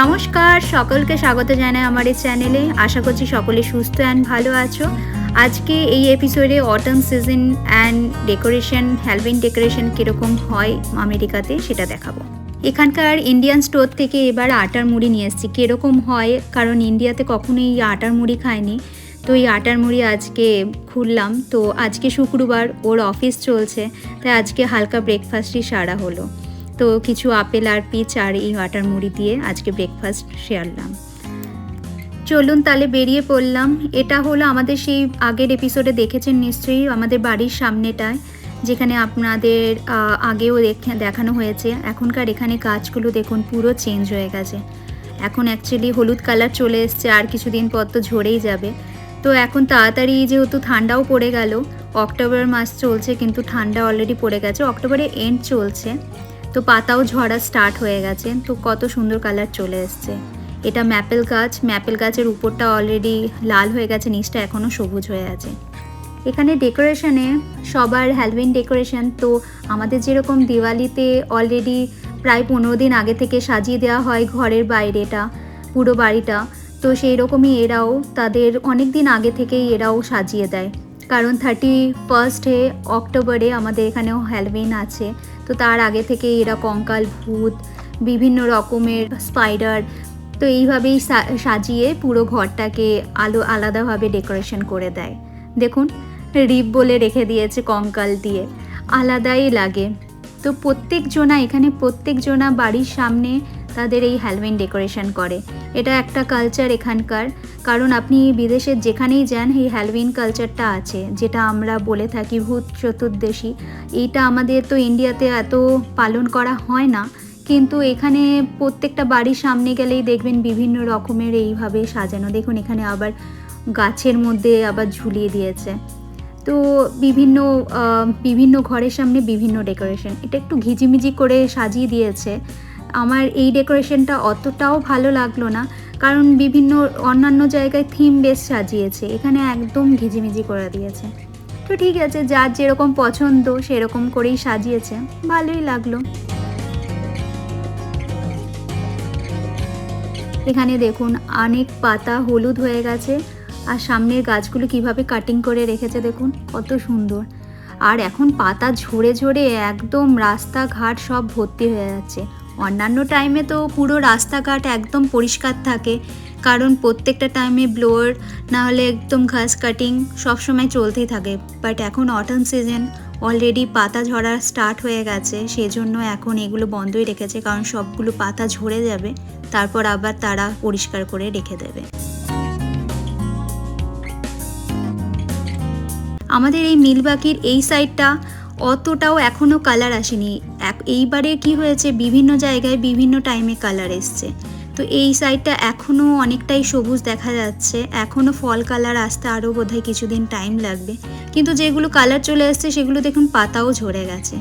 নমস্কার, সকলকে স্বাগত জানাই আমার এই চ্যানেলে। আশা করছি সকলে সুস্থ অ্যান্ড ভালো আছো। আজকে এই এপিসোডে autumn season and decoration Halloween decoration কীরকম হয় আমেরিকাতে সেটা দেখাবো। এখানকার ইন্ডিয়ান স্টোর থেকে এবার আটার মুড়ি নিয়ে এসেছি। কীরকম হয়? কারণ ইন্ডিয়াতে কখনোই এই আটার মুড়ি খায়নি তো এই আটার মুড়ি আজকে খুললাম। তো আজকে শুক্রবার, ওর অফিস চলছে। তাই আজকে হালকা ব্রেকফাস্টই সারা হলো। তো কিছু আপেল আর পিচ আর এই আটার মুড়ি দিয়ে আজকে ব্রেকফাস্ট সেরলাম। চলুন তাহলে বেরিয়ে পড়লাম। এটা হলো আমাদের সেই আগের এপিসোডে দেখেছেন নিশ্চয়ই, আমাদের বাড়ির সামনেটায়, যেখানে আপনাদের আগেও দেখে- দেখানো হয়েছে। এখনকার এখানে গাছগুলো দেখুন, পুরো চেঞ্জ হয়ে গেছে। এখন অ্যাকচুয়ালি হলুদ কালার চলে এসছে, আর কিছুদিন পর তো ঝরেই যাবে। তো এখন তাড়াতাড়ি যেহেতু ঠান্ডাও পড়ে গেল, অক্টোবর মাস চলছে, কিন্তু ঠান্ডা অলরেডি পড়ে গেছে। অক্টোবরে এন্ড চলছে। তো পাতাও ঝরা স্টার্ট হয়ে গেছে, তো কত সুন্দর কালার চলে এসছে। এটা ম্যাপেল গাছ ম্যাপেল গাছের উপরটা অলরেডি লাল হয়ে গেছে, নিচটা এখনও সবুজ হয়ে আছে। এখানে ডেকোরেশনে সবার হ্যালোইন ডেকোরেশন তো আমাদের যেরকম দিওয়ালিতে অলরেডি প্রায় পনেরো দিন আগে থেকে সাজিয়ে দেওয়া হয় ঘরের বাইরেটা, পুরো বাড়িটা, তো সেই রকমই এরাও তাদের অনেক দিন আগে থেকেই এরাও সাজিয়ে দেয়। কারণ থার্টি ফার্স্টে অক্টোবরে আমাদের এখানেও হ্যালোইন আছে। তো তার আগে থেকে এরা কঙ্কাল, ভূত, বিভিন্ন রকমের স্পাইডার তো এইভাবেই সাজিয়ে পুরো ঘরটাকে আলো, আলাদাভাবে ডেকোরেশন করে দেয়। দেখুন রিপ বলে রেখে দিয়েছে কঙ্কাল দিয়ে। আলাদাই লাগে। তো প্রত্যেকজনা, এখানে প্রত্যেকজনা বাড়ির সামনে তাদের এই হ্যালোইন ডেকোরেশন করে। এটা একটা কালচার এখানকার। কারণ আপনি বিদেশের যেখানেই যান, এই হ্যালোইন কালচারটা আছে, যেটা আমরা বলে থাকি ভূত চতুর্দশী। এইটা আমাদের তো ইন্ডিয়াতে এত পালন করা হয় না। কিন্তু এখানে প্রত্যেকটা বাড়ির সামনে গেলেই দেখবেন বিভিন্ন রকমের এইভাবে সাজানো। দেখুন, এখানে আবার গাছের মধ্যে আবার ঝুলিয়ে দিয়েছে। তো বিভিন্ন বিভিন্ন ঘরের সামনে বিভিন্ন ডেকোরেশন এটা একটু ঘিজিমিজি করে সাজিয়ে দিয়েছে। আমার এই ডেকোরেশনটা অতটাও ভালো লাগল না, কারণ বিভিন্ন অন্যান্য জায়গায় থিম বেশ সাজিয়েছে, এখানে একদম ঘিজিমিজি করে দিয়েছে। তো ঠিক আছে, যার যেরকম পছন্দ সেরকম করেই সাজিয়েছে, ভালোই লাগল। এখানে দেখুন, অনেক পাতা হলুদ হয়ে গেছে, আর সামনের গাছগুলো কীভাবে কাটিং করে রেখেছে দেখুন, কত সুন্দর। আর এখন পাতা ঝরে ঝরে একদম রাস্তাঘাট সব ভর্তি হয়ে যাচ্ছে। অন্যান্য টাইমে তো পুরো রাস্তাঘাট একদম পরিষ্কার থাকে, কারণ প্রত্যেকটা টাইমে ব্লোয়ার না হলে একদম ঘাস কাটিং সবসময় চলতেই থাকে। বাট এখন অটম সিজন অলরেডি পাতা ঝরা স্টার্ট হয়ে গেছে, সেজন্য এখন এগুলো বন্ধই রেখেছে, কারণ সবগুলো পাতা ঝরে যাবে, তারপর আবার তারা পরিষ্কার করে রেখে দেবে। আমাদের এই মিলবাকির এই সাইডটা অতটাও এখনও কালার আসেনি। এইবারে কি হয়েছে, বিভিন্ন জায়গায় বিভিন্ন টাইমে কালার এসছে। তো এই সাইডটা এখনও অনেকটাই সবুজ দেখা যাচ্ছে। এখনও ফল কালার আসতে আরও বোধহয় কিছুদিন টাইম লাগবে। কিন্তু যেগুলো কালার চলে এসছে, সেগুলো দেখুন পাতাও ঝরে গেছে।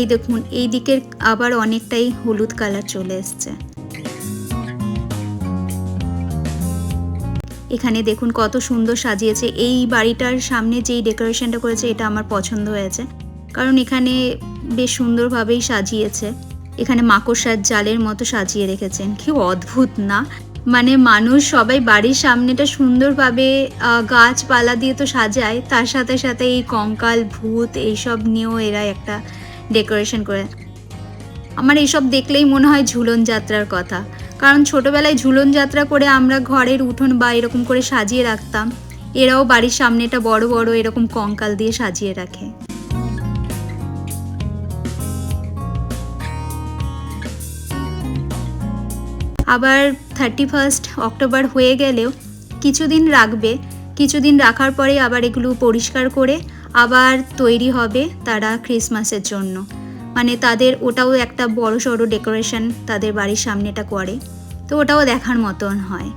এই দেখুন, এই দিকের আবার অনেকটাই হলুদ কালার চলে এসছে। এখানে দেখুন কত সুন্দর সাজিয়েছে। এই বাড়িটার সামনে যেই ডেকোরেশনটা করেছে, এটা আমার পছন্দ হয়েছে। কারণ এখানে বেশ সুন্দরভাবেই সাজিয়েছে। এখানে মাকড়সার জালের মতো সাজিয়ে রেখেছেন। কি অদ্ভুত, না? মানে মানুষ সবাই বাড়ির সামনেটা সুন্দরভাবে গাছপালা দিয়ে তো সাজায়। তার সাথে সাথে এই কঙ্কাল, ভূত, এইসব নিয়েও এরা একটা ডেকোরেশন করে। আমার এইসব দেখলেই মনে হয় ঝুলন যাত্রার কথা। কারণ ছোটবেলায় ঝুলন যাত্রা করে আমরা ঘরের উঠোন বা এরকম করে সাজিয়ে রাখতাম। এরাও বাড়ির সামনেটা বড় বড় এরকম কঙ্কাল দিয়ে সাজিয়ে রাখে। আবার থার্টি ফার্স্ট অক্টোবর হয়ে গেলেও কিছুদিন রাখবে। কিছুদিন রাখার পরে আবার এগুলো পরিষ্কার করে আবার তৈরি হবে তারা ক্রিসমাসের জন্য। মানে তাদের ওটাও একটা বড় সড়ো ডেকোরেশন তাদের বাড়ির সামনেটা করে। তো ওটাও দেখার মতন হয়।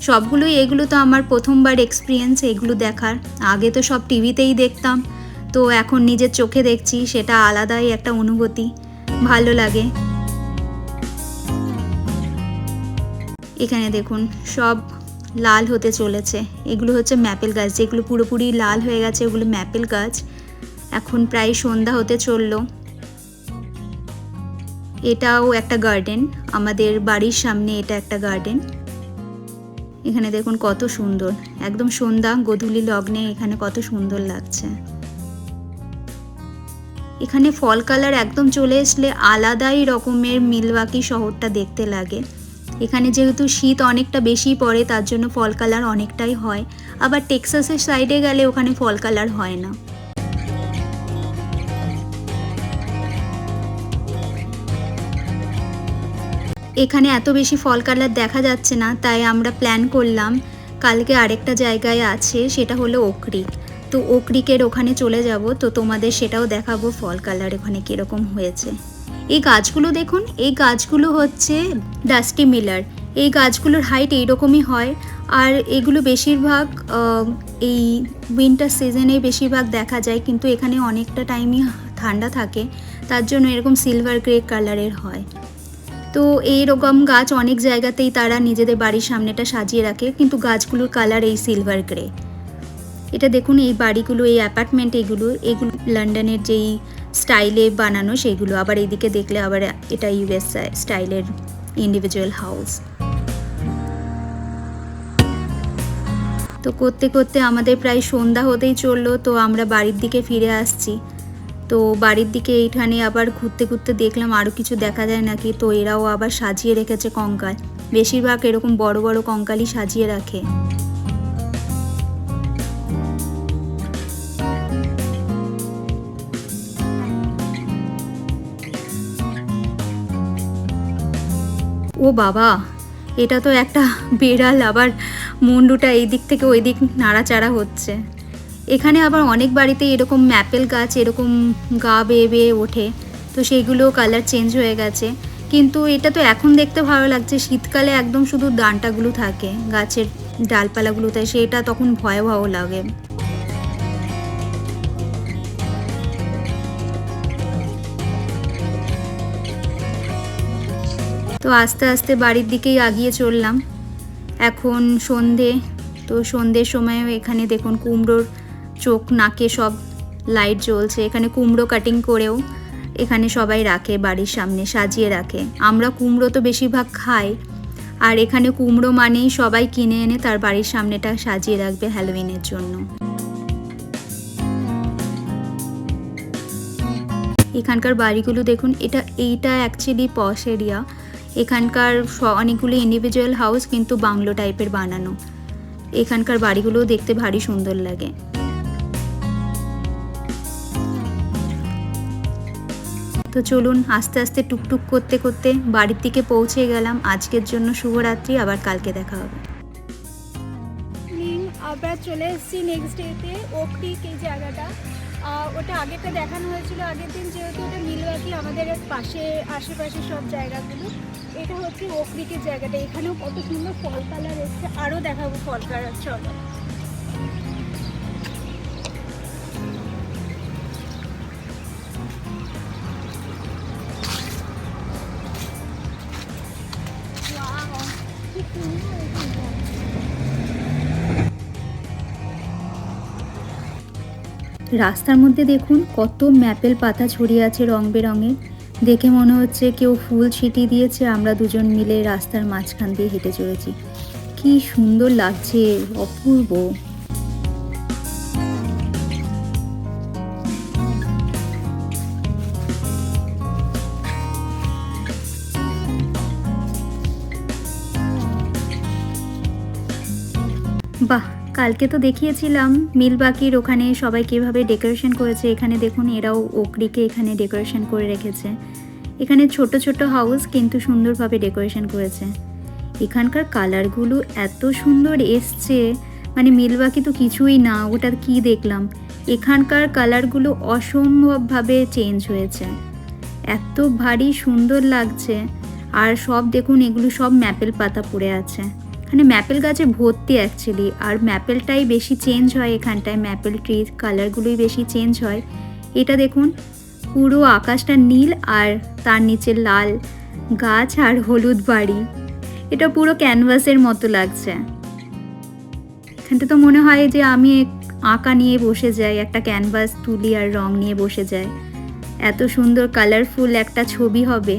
সবগুলোই এগুলো তো আমার প্রথমবার এক্সপিরিয়েন্স এগুলো দেখার। আগে তো সব টিভিতেই দেখতাম। তো এখন নিজের চোখে দেখছি, সেটা আলাদাই একটা অনুভূতি। ভালো লাগে। এখানে দেখুন, সব লাল হতে চলেছে। এগুলো হচ্ছে ম্যাপেল গাছ, যেগুলো পুরোপুরি লাল হয়ে গেছে, ওগুলো ম্যাপেল গাছ। এখন প্রায় সন্ধ্যা হতে চলল। এটাও একটা গার্ডেন আমাদের বাড়ির সামনে এটা একটা গার্ডেন এখানে দেখুন কত সুন্দর। একদম সন্ধ্যা, গোধূলি লগ্নে এখানে কত সুন্দর লাগছে। এখানে ফল কালার একদম চলে আসলে আলাদাই রকমের মিলওয়াকি শহরটা দেখতে লাগে। এখানে যেহেতু শীত অনেকটা বেশি পড়ে, তার জন্য ফল কালার অনেকটাই হয়। আবার টেক্সাসের সাইডে গেলে ওখানে ফল কালার হয় না। এখানে এত বেশি ফল কালার দেখা যাচ্ছে না, তাই আমরা প্ল্যান করলাম কালকে আরেকটা জায়গায় আছে, সেটা হলো ওকরিক তো ওকরিকের ওখানে চলে যাব, তো তোমাদের সেটাও দেখাবো ফল কালার ওখানে কীরকম হয়েছে। এই গাছগুলো দেখুন, এই গাছগুলো হচ্ছে ডাস্টি মিলার এই গাছগুলোর হাইট এইরকমই হয়, আর এগুলো বেশিরভাগ এই উইন্টার সিজনে বেশিরভাগ দেখা যায়, কিন্তু এখানে অনেকটা টাইমই ঠান্ডা থাকে, তার জন্য এরকম সিলভার গ্রে কালারের হয়। তো এইরকম গাছ অনেক জায়গাতেই তারা নিজেদের বাড়ির সামনেটা সাজিয়ে রাখে, কিন্তু গাছগুলোর কালার এই সিলভার গ্রে এটা দেখুন, এই বাড়িগুলো, এই অ্যাপার্টমেন্ট এগুলো এগুলো লন্ডনের যেই স্টাইলে বানানো সেগুলো। আবার এইদিকে দেখলে আবার এটা ইউএস স্টাইলের ইন্ডিভিজুয়াল হাউস তো করতে করতে আমাদের প্রায় সন্ধ্যা হতেই চলল, তো আমরা বাড়ির দিকে ফিরে আসছি। তো বাড়ির দিকে এইখানে আবার ঘুরতে ঘুরতে দেখলাম আরও কিছু দেখা যায় নাকি। তো এরাও আবার সাজিয়ে রেখেছে কঙ্কাল। বেশিরভাগ এরকম বড় বড় কঙ্কালই সাজিয়ে রাখে। ও বাবা, এটা তো একটা বেড়াল, আবার মুন্ডুটা এই দিক থেকে ওই দিক নাড়াচাড়া হচ্ছে। এখানে আবার অনেক বাড়িতে এরকম ম্যাপেল গাছ, এরকম গা বেয়ে বেয়ে ওঠে। তো সেইগুলো কালার চেঞ্জ হয়ে গেছে। কিন্তু এটা তো এখন দেখতে ভালো লাগছে, শীতকালে একদম শুধু ডান্টাগুলো থাকে, গাছের ডালপালাগুলোতে সেটা তখন ভয়াবহ লাগে। তো আস্তে আস্তে বাড়ির দিকেই আগিয়ে চললাম। এখন সন্ধে, তো সন্ধ্যের সময়ও এখানে দেখুন কুমড়োর চোখ, নাকে সব লাইট জ্বলছে। এখানে কুমড়ো কাটিং করেও এখানে সবাই রাখে, বাড়ির সামনে সাজিয়ে রাখে। আমরা কুমড়ো তো বেশিরভাগ খাই। আর এখানে কুমড়ো মানেই সবাই কিনে এনে তার বাড়ির সামনেটা সাজিয়ে রাখবে হ্যালোউইনের জন্য। এখানকার বাড়িগুলো দেখুন, এটা, এইটা অ্যাকচুয়ালি পশ এরিয়া এখানকার অনেকগুলো ইন্ডিভিজুয়াল হাউস কিন্তু বাংলো টাইপের বানানো। এখানকার বাড়িগুলোও দেখতে ভারী সুন্দর লাগে। তো চলুন আস্তে আস্তে টুকটুক করতে করতে বাড়ির দিকে পৌঁছে গেলাম। আজকের জন্য শুভরাত্রি, আবার কালকে দেখা হবে। আমরা চলে এসেছি নেক্সট ডেতে ওকরিক এই জায়গাটা। ওটা আগেরটা দেখানো হয়েছিল, আগের দিন যেহেতু ওটা মিলওয়াকি আমাদের পাশে, আশেপাশে সব জায়গাগুলো, এটা হচ্ছে ওকরিকের জায়গাটা। এখানেও কত সুন্দর ফল কালার এসছে, আরও দেখাবো ফল কালার চলো। রাস্তার মধ্যে দেখুন কত ম্যাপেল পাতা ছড়িয়ে আছে রং বেরঙের দেখে মনে হচ্ছে কেউ ফুল ছিটিয়ে দিয়েছে, আমরা দুজন মিলে রাস্তার মাঝখান দিয়ে হেঁটে চলেছি। কি সুন্দর লাগছে, অপূর্ব। বাহ কালকে তো দেখিয়েছিলাম, মিলবাকির ওখানে সবাই কীভাবে ডেকোরেশন করেছে, এখানে দেখুন এরাও ওকরিকে এখানে ডেকোরেশন করে রেখেছে। এখানে ছোট ছোট হাউস কিন্তু সুন্দরভাবে ডেকোরেশন করেছে। এখানকার কালারগুলো এত সুন্দর এসছে মানে মিলবাকি তো কিছুই না, ওটা কি দেখলাম? এখানকার কালারগুলো অসম্ভবভাবে চেঞ্জ হয়েছে। এত ভারী সুন্দর লাগছে, আর সব দেখুন এগুলো সব ম্যাপেল পাতা পড়ে আছে। এখানে ম্যাপেল গাছে ভর্তি অ্যাকচুয়ালি আর ম্যাপেলটাই বেশি চেঞ্জ হয় এখানটায়, ম্যাপেল ট্রির কালারগুলোই বেশি চেঞ্জ হয়। এটা দেখুন, পুরো আকাশটা নীল আর তার নিচে লাল গাছ আর হলুদ বাড়ি। এটা পুরো ক্যানভাসের মতো লাগছে। এখানটা তো মনে হয় যে আমি আঁকা নিয়ে বসে যাই, একটা ক্যানভাস তুলি আর রং নিয়ে বসে যাই। এত সুন্দর কালারফুল একটা ছবি হবে।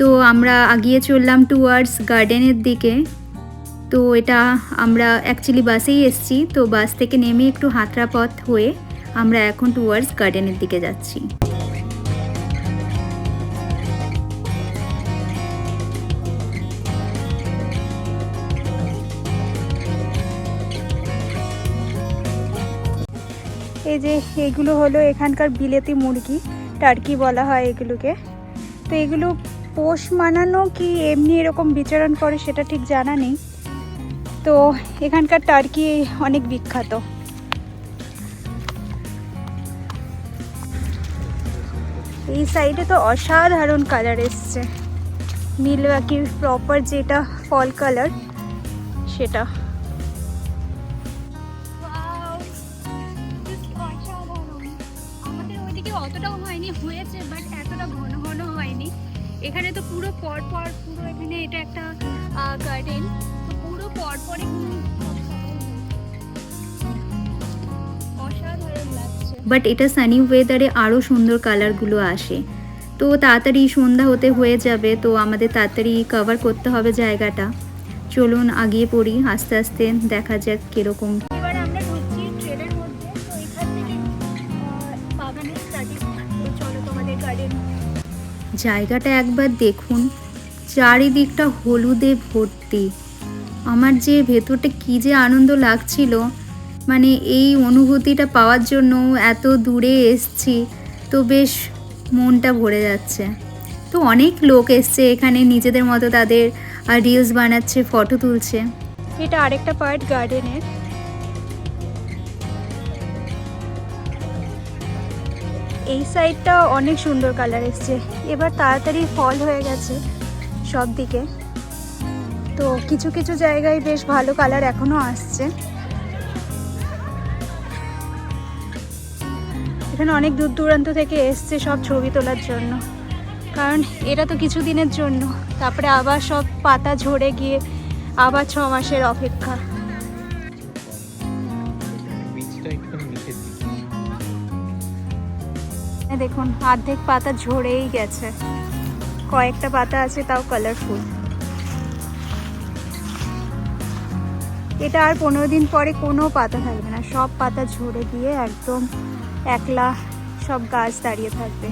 তো আমরা আগিয়ে চললাম টুয়ার্ডস গার্ডেনের দিকে। তো এটা আমরা অ্যাকচুয়ালি বাসেই এসছি, তো বাস থেকে নেমে একটু হাতড়া পথ হয়ে আমরা এখন টুয়ার্ডস গার্ডেনের দিকে যাচ্ছি। এই যে এগুলো হলো এখানকার বিলেতি মুরগি, টার্কি বলা হয় এগুলোকে। তো এগুলো পোষ মানানো কি এমনি এরকম বিচরণ করে সেটা ঠিক জানা নেই। তো এখানকার টার্কি অনেক বিখ্যাত। এই সাইডে তো অসাধারণ কালার এসছে। নীলবাকির প্রপার যেটা ফল কালার সেটা। অতটাও হয়নি, হয়েছে বাট এতটা ঘন ঘন এখানে তো পুরো পর পর এখানে এটা একটা গার্ডেন তো পুরো পর পর অসাধারণ বাট এটা সানি ওয়েদারে আরও সুন্দর কালারগুলো আসে। তো তাড়াতাড়ি সন্ধ্যা হতে হয়ে যাবে, তো আমাদের তাড়াতাড়ি কভার করতে হবে জায়গাটা। চলুন আগিয়ে পড়ি, আস্তে আস্তে দেখা যাক কীরকম জায়গাটা একবার দেখুন। চারিদিকটা হলুদে ভর্তি। আমার যে ভেতরটা কী যে আনন্দ লাগছিল। মানে এই অনুভূতিটা পাওয়ার জন্য এত দূরে এসছি তো বেশ মনটা ভরে যাচ্ছে। তো অনেক লোক এসছে এখানে, নিজেদের মতো তাদের রিলস বানাচ্ছে ফটো তুলছে। এটা আরেকটা পার্ট গার্ডেনের এই সাইডটা অনেক সুন্দর কালার এসছে। এবার তাড়াতাড়ি ফল হয়ে গেছে সব দিকে তো কিছু কিছু জায়গায় বেশ ভালো কালার এখনও আসছে। এখানে অনেক দূর দূরান্ত থেকে এসছে সব ছবি তোলার জন্য। কারণ এটা তো কিছু দিনের জন্য। তারপরে আবার সব পাতা ঝরে গিয়ে আবার ছ মাসের অপেক্ষা। দেখুন, অর্ধেক পাতা ঝরেই গেছে। কয়েকটা পাতা আছে, তাও কালারফুল এটা আর পনেরো দিন পরে কোনো পাতা থাকবে না। সব পাতা ঝরে গিয়ে একদম একলা সব গাছ দাঁড়িয়ে থাকবে।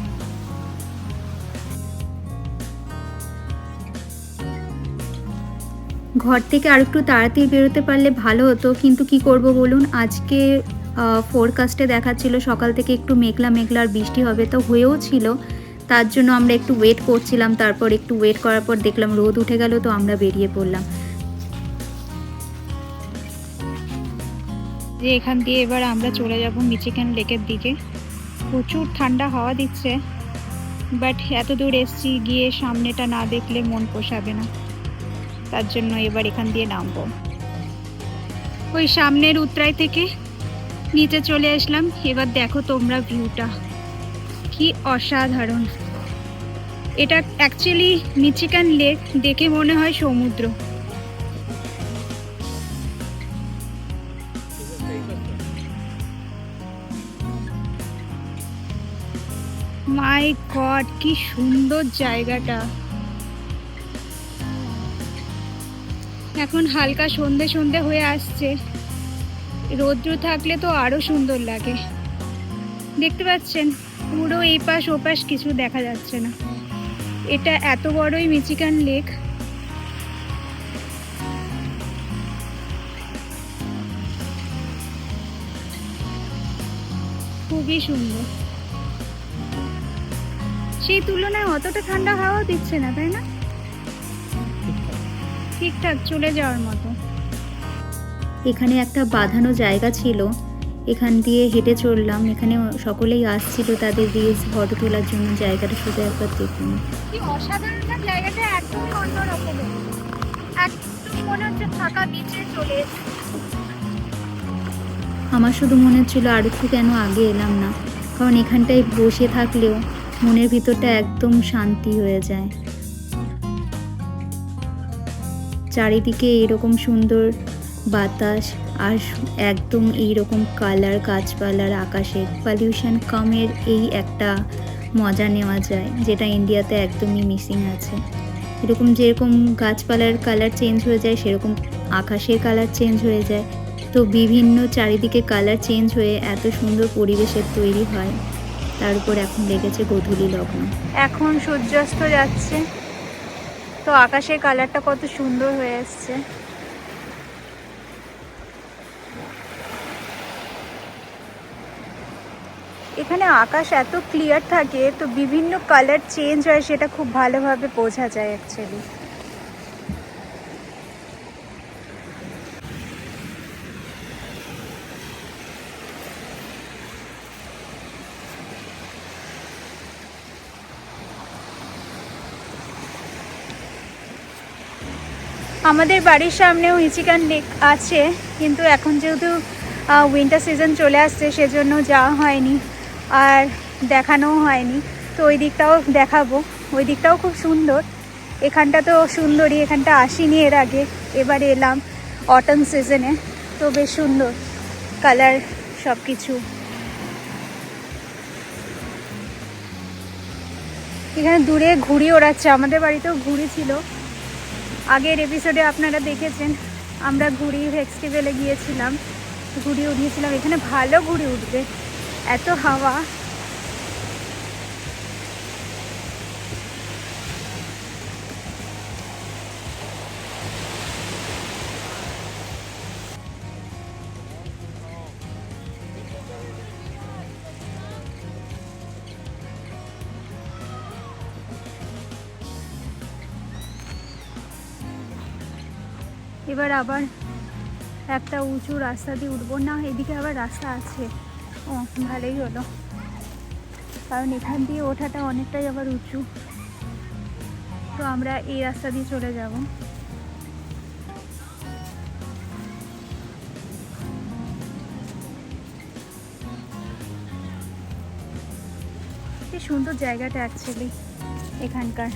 ঘর থেকে আর একটু তাড়াতাড়ি বেরোতে পারলে ভালো হতো, কিন্তু কি করব বলুন? আজকে ফোরকাস্টে দেখাচ্ছিল সকাল থেকে একটু মেঘলা মেঘলা আর বৃষ্টি হবে তো হয়েও ছিল। তার জন্য আমরা একটু ওয়েট করছিলাম, তারপর একটু ওয়েট করার পর দেখলাম রোদ উঠে গেল তো আমরা বেরিয়ে পড়লাম। যে এখান দিয়ে এবার আমরা চলে যাব মিচিগান লেকের দিকে। প্রচুর ঠান্ডা হাওয়া দিচ্ছে বাট এত দূর এসছি গিয়ে সামনেটা না দেখলে মন পোষাবে না। তার জন্য এবার এখান দিয়ে নামবো। ওই সামনের উত্তরায় থেকে নিচে চলে আসলাম। এবার দেখো তোমরা ভিউটা কি অসাধারণ। এটা অ্যাকচুয়ালি মিচিগান লেক দেখে মনে হয় সমুদ্র। মাই গড কি সুন্দর জায়গাটা। এখন হালকা সন্ধে সন্ধে হয়ে আসছে। রৌদ্র থাকলে তো আরও সুন্দর লাগে। দেখতে পাচ্ছেন, পুরো এই পাশ ও পাশ কিছু দেখা যাচ্ছে না। এটা এত বড়ই মিচিকান লেক। খুবই সুন্দর। সেই তুলনায় অতটা ঠান্ডা হাওয়া দিচ্ছে না, তাই না? ঠিকঠাক চলে যাওয়ার মতো। এখানে একটা বাঁধানো জায়গা ছিল। এখান দিয়ে হেঁটে চললাম। এখানে সকলেই আসছিল তাদের রিলস ফটো তোলার জন্য জায়গাটা শুধু একবার দেখুন। কি অসাধারণ! না জায়গাটা একদমই অন্যরকম। একদম মনে হচ্ছে ফাঁকা বিচে চলে আমার শুধু মনে হচ্ছিল আর একটু কেন আগে এলাম না। কারণ এখানটায় বসে থাকলেও মনের ভিতরটা একদম শান্তি হয়ে যায়। চারিদিকে এরকম সুন্দর বাতাস আর একদম এই রকম কালার গাছপালার আকাশে পলিউশন কমের এই একটা মজা নেওয়া যায়, যেটা ইন্ডিয়াতে একদমই মিসিং আছে। এরকম যেরকম গাছপালার কালার চেঞ্জ হয়ে যায়, সেরকম আকাশের কালার চেঞ্জ হয়ে যায়। তো বিভিন্ন চারিদিকে কালার চেঞ্জ হয়ে এত সুন্দর পরিবেশের তৈরি হয়। তার উপর এখন লেগেছে গোধূলি লগ্ন। এখন সূর্যাস্ত যাচ্ছে। তো আকাশের কালারটা কত সুন্দর হয়ে এসছে। এখানে আকাশ এত ক্লিয়ার থাকে, তো বিভিন্ন কালার চেঞ্জ হয়, সেটা খুব ভালোভাবে বোঝা যায় অ্যাকচুয়ালি আমাদের বাড়ির সামনেও হিচিকান লেক আছে, কিন্তু এখন যেহেতু উইন্টার সিজন চলে আসছে, সেজন্য যাওয়া হয়নি। আর দেখানোও হয়নি। তো ওই দিকটাও দেখাবো। ওই দিকটাও খুব সুন্দর। এখানটা তো সুন্দরই, এখানটা আসিনি এর আগে। এবার এলাম অটম সিজনে তো বেশ সুন্দর কালার সব কিছু এখানে দূরে ঘুড়ি ওড়াচ্ছে। আমাদের বাড়িতেও ঘুড়ি ছিল। আগের এপিসোডে আপনারা দেখেছেন। আমরা ঘুড়ি ফেস্টিভ্যালে গিয়েছিলাম। ঘুড়ি উঠিয়েছিলাম। এখানে ভালো ঘুড়ি উঠবে। এত হাওয়া। এবার আবার একটা উঁচু রাস্তা দিয়ে উঠবো। না এদিকে আবার রাস্তা আছে। ও, ভালোই হলো। কারণ এখান দিয়ে ওঠাটা অনেকটাই আবার উঁচু। তো আমরা এই রাস্তা দিয়ে চলে যাব। সুন্দর জায়গাটা অ্যাকচুয়ালি এখানকার।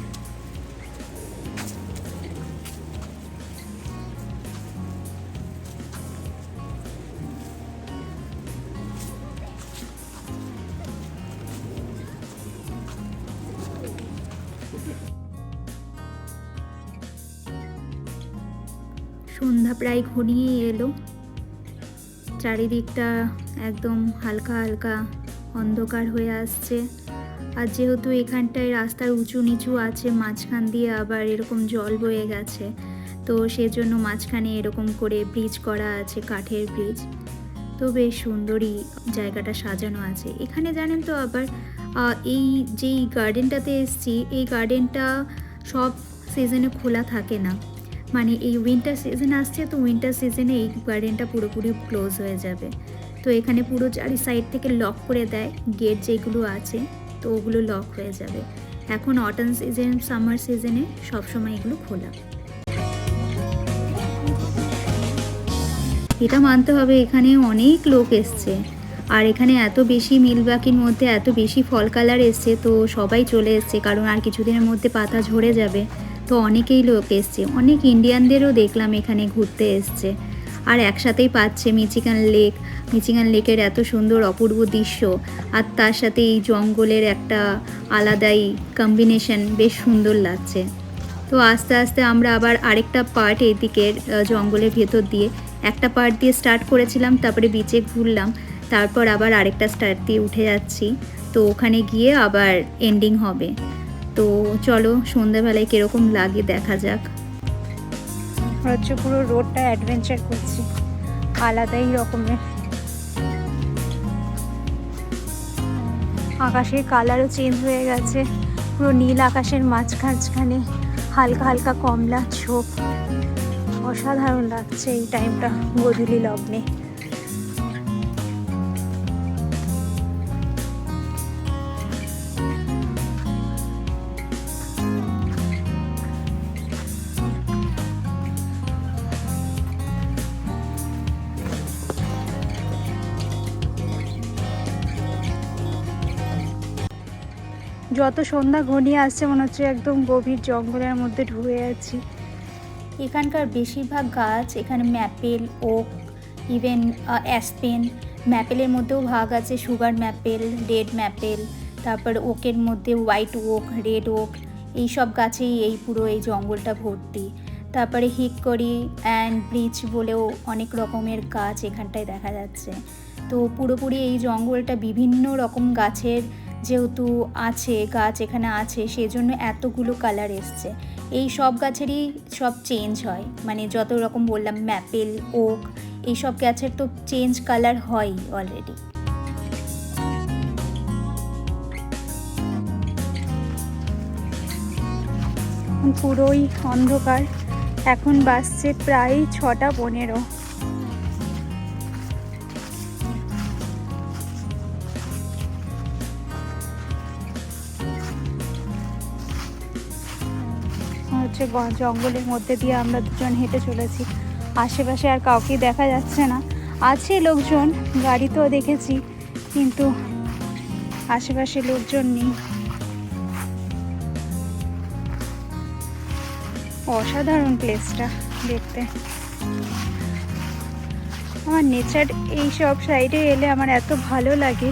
ঘনিয়ে এলো। চারিদিকটা একদম হালকা হালকা অন্ধকার হয়ে আসছে। আর যেহেতু এখানটায় রাস্তার উঁচু নিচু আছে, মাঝখান দিয়ে আবার এরকম জল বয়ে গেছে। তো সেজন্য মাঝখানে এরকম করে ব্রিজ করা আছে, কাঠের ব্রিজ তো বেশ সুন্দরই জায়গাটা সাজানো আছে। এখানে জানেন তো আবার এই যেই গার্ডেনটাতে এসছি, এই গার্ডেনটা সব সিজনে খোলা থাকে না। মানে এই উইন্টার সিজন আসছে, তো উইন্টার সিজনে এই গার্ডেনটা পুরোপুরি ক্লোজ হয়ে যাবে। তো এখানে পুরো চারি সাইড থেকে লক করে দেয় গেট যেগুলো আছে, তো ওগুলো লক হয়ে যাবে। এখন অটন সিজন সামার সিজনে সবসময় এগুলো খোলা। এটা মানতে হবে এখানে অনেক লোক এসছে। আর এখানে এত বেশি মিলবাকির মধ্যে এত বেশি ফল কালার এসছে, তো সবাই চলে এসছে, কারণ আর কিছুদিনের মধ্যে পাতা ঝরে যাবে। তো অনেকেই লোক এসছে। অনেক ইন্ডিয়ানদেরও দেখলাম এখানে ঘুরতে এসছে। আর একসাথেই পাচ্ছে মিচিগান লেক মিচিগান লেকের এত সুন্দর অপূর্ব দৃশ্য। আর তার সাথে এই জঙ্গলের একটা আলাদাই কম্বিনেশন বেশ সুন্দর লাগছে। তো আস্তে আস্তে আমরা আবার আরেকটা পার্ট এদিকের জঙ্গলের ভেতর দিয়ে একটা পার্ট দিয়ে স্টার্ট করেছিলাম, তারপরে বিচে ঘুরলাম। তারপর আবার আরেকটা স্টার্ট দিয়ে উঠে যাচ্ছি। তো ওখানে গিয়ে আবার এন্ডিং হবে। তো চলো সন্ধ্যাবেলায় কীরকম লাগে দেখা যাক। হচ্ছে পুরো রোডটা অ্যাডভেঞ্চার করছি, আলাদাই রকমের। আকাশের কালারও চেঞ্জ হয়ে গেছে, পুরো নীল আকাশের মাঝখানে হালকা হালকা কমলা ছোপ। অসাধারণ লাগছে এই টাইমটা গোধূলি লগ্নে। যত সন্ধ্যা ঘনিয়ে আসছে, মনে হচ্ছে একদম গভীর জঙ্গলের মধ্যে ঢুকে আছি। এখানকার বেশিরভাগ গাছ, এখানে ম্যাপেল, ওক, ইভেন অ্যাসপেন, ম্যাপেলের মধ্যেও ভাগ আছে, সুগার ম্যাপেল, রেড ম্যাপেল, তারপর ওকের মধ্যে হোয়াইট ওক, রেড ওক, এই সব গাছেই এই পুরো এই জঙ্গলটা ভর্তি। তারপরে হিককরি অ্যান্ড ব্রিচ বলেও অনেক রকমের গাছ এখানটায় দেখা যাচ্ছে। তো পুরোপুরি এই জঙ্গলটা বিভিন্ন রকম গাছের যেহেতু আছে, গাছ এখানে আছে, সেজন্য এতগুলো কালার এসছে। এই সব গাছেরই সব চেঞ্জ হয়। মানে যত রকম বললাম ম্যাপেল ওক এই সব গাছের তো চেঞ্জ কালার হয়ই অলরেডি পুরোই অন্ধকার। এখন বাসছে প্রায় ছটা পনেরো। হচ্ছে জঙ্গলের মধ্যে দিয়ে আমরা দুজন হেঁটে চলেছি। আশেপাশে আর কাউকে দেখা যাচ্ছে না। আছে লোকজন গাড়িতেও দেখেছি, কিন্তু আশেপাশে লোকজন নেই। অসাধারণ প্লেসটা দেখতে। আমার নেচার এই সব সাইডে এলে আমার এত ভালো লাগে।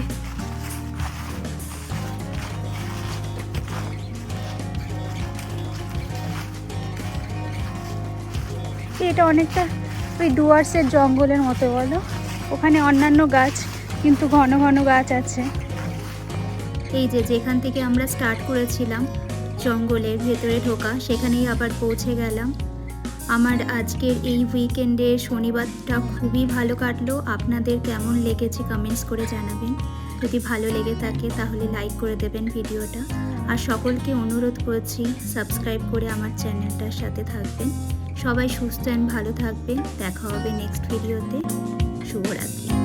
এটা অনেকটা ওই ডুয়ার্সের জঙ্গলের মতো বলো। ওখানে অন্যান্য গাছ, কিন্তু ঘন ঘন গাছ আছে। এই যে যেখান থেকে আমরা স্টার্ট করেছিলাম, জঙ্গলের ভেতরে ঢোকা, সেখানেই আবার পৌঁছে গেলাম। আমার আজকের এই উইকেন্ডে শনিবারটা খুবই ভালো কাটলো। আপনাদের কেমন লেগেছে কমেন্টস করে জানাবেন। যদি ভালো লেগে থাকে, তাহলে লাইক করে দেবেন ভিডিওটা। আর সকলকে অনুরোধ করছি সাবস্ক্রাইব করে আমার চ্যানেলটার সাথে থাকবেন। সবাই সুস্থ অ্যান্ড ভালো থাকবেন। দেখা হবে নেক্সট ভিডিওতে শুভরাত্রি।